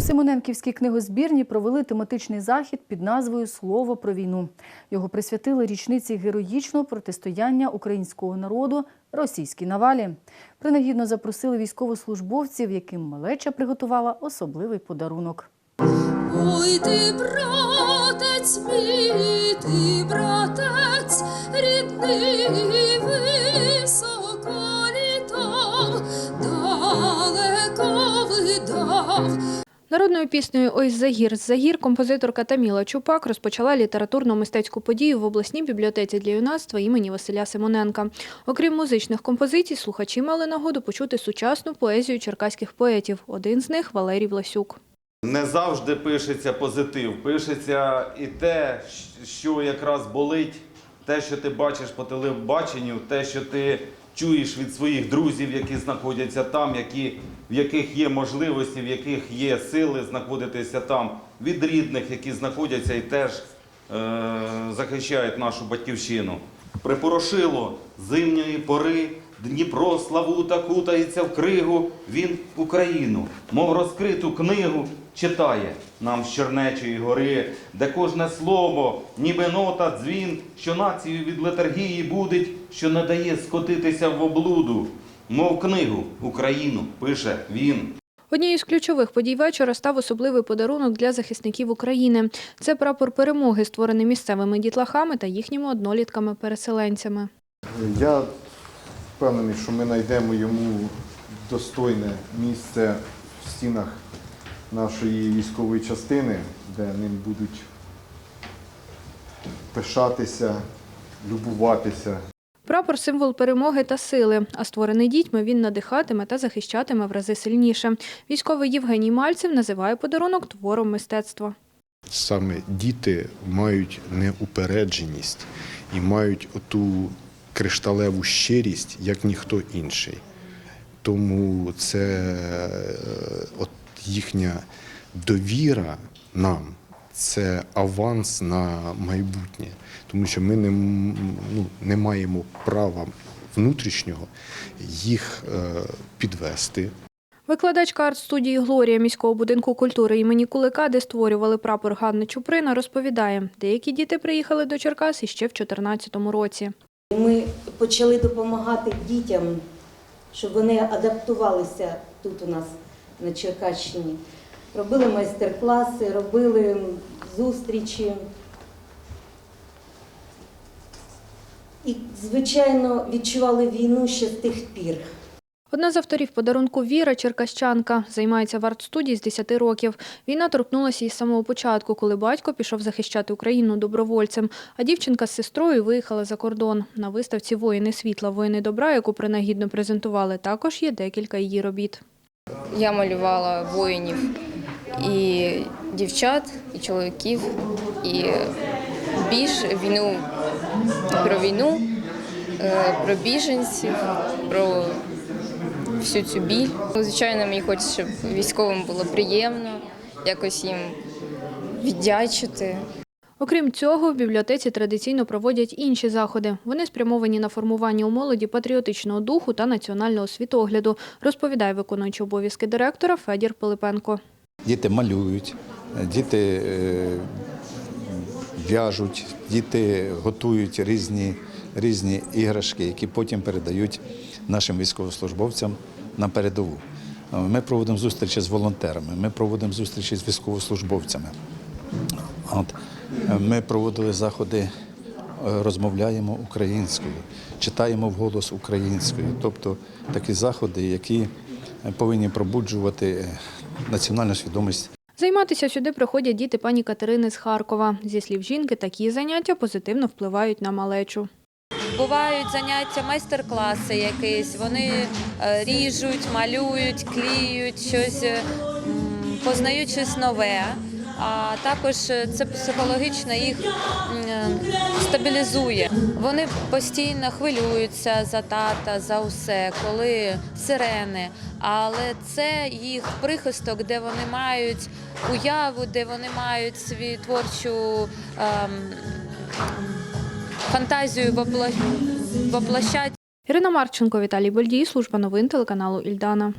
У Симоненківській книгозбірні провели тематичний захід під назвою Слово про війну. Його присвятили річниці героїчного протистояння українського народу російській навалі. Принагідно запросили військовослужбовців, яким малеча приготувала особливий подарунок. Ой, ти, братець мій, ти, братець, рідний Народною піснею Ой Загір з Загір композиторка Таміла Чупак розпочала літературно-мистецьку подію в обласній бібліотеці для юнацтва імені Василя Симоненка. Окрім музичних композицій, слухачі мали нагоду почути сучасну поезію черкаських поетів. Один з них Валерій Власюк. Не завжди пишеться позитив, пишеться і те, що якраз болить, те, що ти бачиш по телебаченню, те, що ти чуєш від своїх друзів, які знаходяться там, які, в яких є можливості, в яких є сили знаходитися там, від рідних, які знаходяться і теж е, захищають нашу батьківщину. Припорошило зимньої пори, Дніпро славута кутається в кригу, він Україну, мов розкриту книгу, читає нам з Чернечої гори, де кожне слово, ніби нота, дзвін, що націю від летаргії будить, що не дає скотитися в облуду, мов книгу Україну пише він. Однією з ключових подій вечора став особливий подарунок для захисників України. Це прапор перемоги, створений місцевими дітлахами та їхніми однолітками-переселенцями. Я впевнений, що ми знайдемо йому достойне місце в стінах нашої військової частини, де ним будуть пишатися, любуватися. Прапор символ перемоги та сили. А створений дітьми він надихатиме та захищатиме в рази сильніше. Військовий Євгеній Мальцев називає подарунок твором мистецтва. Саме діти мають неупередженість і мають оту кришталеву щирість, як ніхто інший. Тому це е, от їхня довіра нам це аванс на майбутнє, тому що ми не, ну, не маємо права внутрішнього їх е, підвести, Викладачка арт-студії Глорія міського будинку культури імені Кулика, де створювали прапор Ганни Чуприна, розповідає, деякі діти приїхали до Черкас іще в 2014 році. Ми почали допомагати дітям, щоб вони адаптувалися тут у нас на Черкащині. Робили майстер-класи, робили зустрічі. І, звичайно, відчували війну ще з тих пір. Одна з авторів подарунку Віра Черкащанка займається в арт-студії з 10 років. Війна торкнулася із самого початку, коли батько пішов захищати Україну добровольцем, а дівчинка з сестрою виїхала за кордон. На виставці Воїни світла, воїни добра, яку принагідно презентували, також є декілька її робіт. Я малювала воїнів і дівчат, і чоловіків, і більш війну про війну, е, про біженців, про всю цю біль. Звичайно, мені хочеться, щоб військовим було приємно, якось їм віддячити. Окрім цього, в бібліотеці традиційно проводять інші заходи. Вони спрямовані на формування у молоді патріотичного духу та національного світогляду, розповідає виконуючий обов'язки директора Федір Пилипенко. Діти малюють, діти е, в'яжуть, діти готують різні, різні іграшки, які потім передають нашим військовослужбовцям на передову. Ми проводимо зустрічі з волонтерами, ми проводимо зустрічі з військовослужбовцями. От. Ми проводили заходи, е, розмовляємо українською, читаємо вголос українською. Тобто такі заходи, які повинні пробуджувати е, національну свідомість Займатися сюди приходять діти пані Катерини з Харкова. Зі слів жінки, такі заняття позитивно впливають на малечу. Бувають заняття, майстер-класи якісь. Вони е, ріжуть, малюють, кліють щось, е, познають щось нове. А також е, це психологічно їх стабілізує. Вони постійно хвилюються за тата, за усе, коли сирени. Але це їх прихисток, де вони мають уяву, де вони мають свою творчу. ем, фантазію воплощать. Ірина Марченко, Віталій Больдій, служба новин телеканалу Ільдана.